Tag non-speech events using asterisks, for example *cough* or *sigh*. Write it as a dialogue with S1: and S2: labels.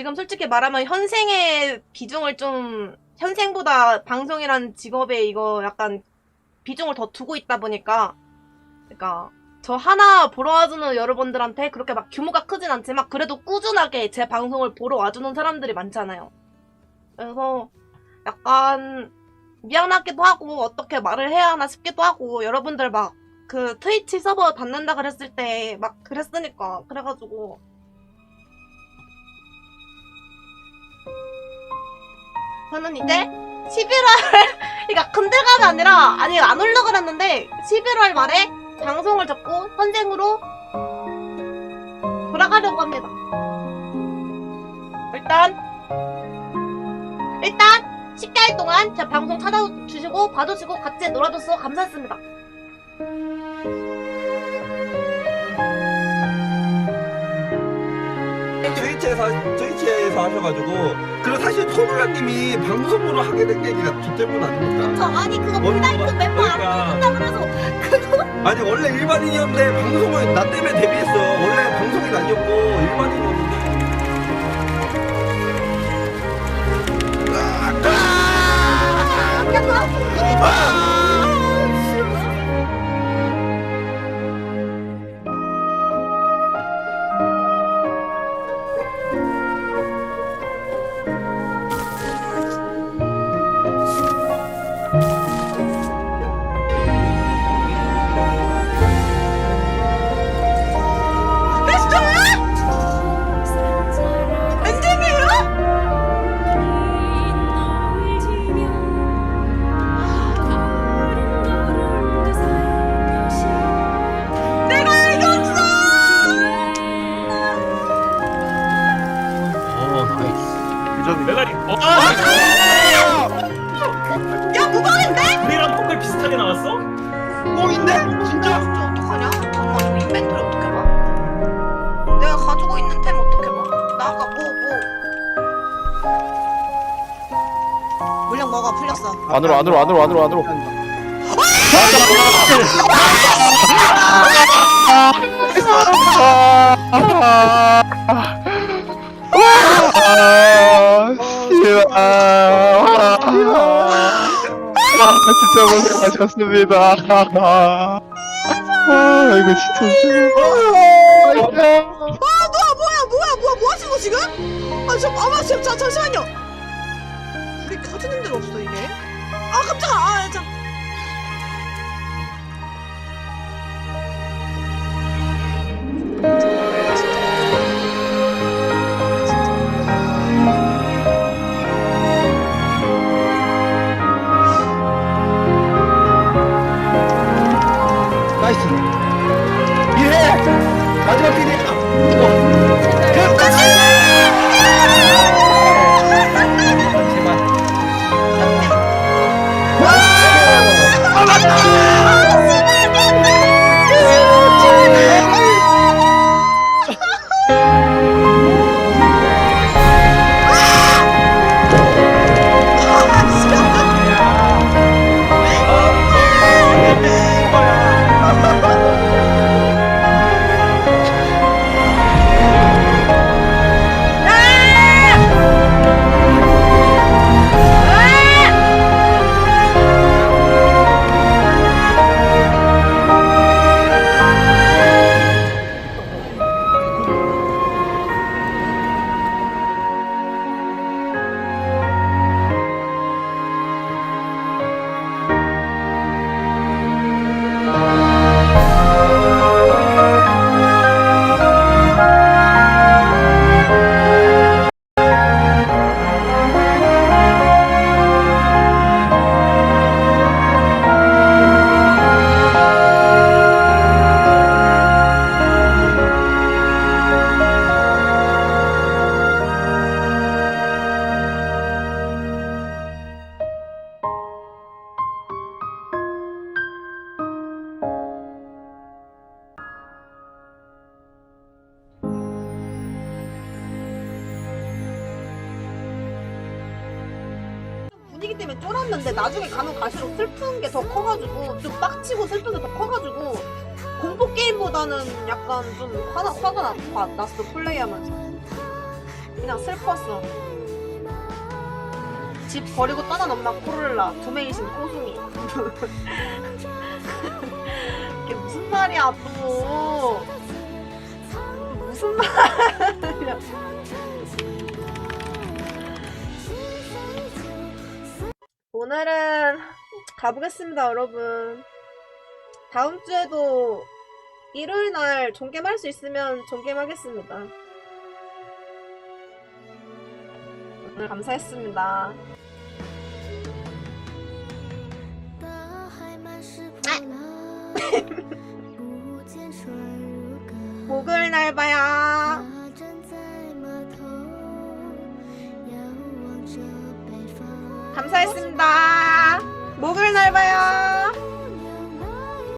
S1: 지금 솔직히 말하면 현생의 비중을 좀 현생보다 방송이라는 직업에 이거 약간 비중을 더 두고 있다 보니까 그러니까 저 하나 보러 와주는 여러분들한테 그렇게 막 규모가 크진 않지만 그래도 꾸준하게 제 방송을 보러 와주는 사람들이 많잖아요. 그래서 약간 미안하기도 하고 어떻게 말을 해야 하나 싶기도 하고 여러분들 막 그 트위치 서버 받는다 그랬을 때 막 그랬으니까 그래가지고 저는 이제 11월 *laughs* 그러니까 근들감이 아니라 아니 안 올려 그랬는데 11월 말에 방송을 접고 현생으로 돌아가려고 합니다. 일단 일단 10개월 동안 제 방송 찾아주시고 봐주시고 같이 놀아줘서 감사했습니다.
S2: 트위치에서 트위 치에서 하셔가지고 그리고 사실 손울라님이 방송으로 하게 된 계기가 저 때문 아닙니까?
S1: 저 아니 그거
S2: 뭔
S1: 플라이트
S2: 말-
S1: 멤버 안
S2: 그러니까.
S1: 뽑는다 그래서 그거
S2: 아니 원래 일반인이었는데 방송을 나 때문에 데뷔했어. 원래 방송인 아니었고 일반인이었는데.
S3: 나이스
S4: 메가리 어?
S1: 야 무방인데?
S4: 우리랑 폰글 비슷하게 나왔어?
S2: 뽕인데? 진짜?
S1: 진짜 어떡하냐? 잠깐만 이거 인벤토리 어떻게 봐? 내가 가지고 있는 템 어떻게 봐? 나 아까 뭐 뭐. 물량 뭐가 풀렸어.
S3: 안으로 안으로 안으로 안으로 안으로 아, 진짜 고생하셨습니다. 아, 이거 진짜.
S1: 아 뭐야 뭐야 뭐야 뭐야 뭐 하시는 거 지금? 아저 아마 지금 자 잠시만요. 우리 가지는 데가 없어 이게. 아 깜짝아. 아 참.
S2: 나이스. 예. 마지막 킬이야. 제발.
S1: 분위기 때문에 쫄았는데 나중에 가면 갈수록 슬픈 게 더 커가지고 좀 빡치고 슬픈 게 더 커가지고 공포 게임보다는 약간 좀 화나, 화가 나, 화- 났어 플레이하면서
S5: 그냥 슬펐어. 집 버리고 떠난 엄마 코를라, 두메이신 꼬숭이. *laughs* 이게 무슨 말이야, 또. 무슨 말이야. *laughs* 오늘은 가보겠습니다, 여러분. 다음 주에도 일요일 날 종겜할 수 있으면 종겜하겠습니다. 오늘 감사했습니다.
S6: 아! *laughs* *laughs*
S5: 목을 날
S6: 봐요.
S5: 감사했습니다. 목을 날 봐요.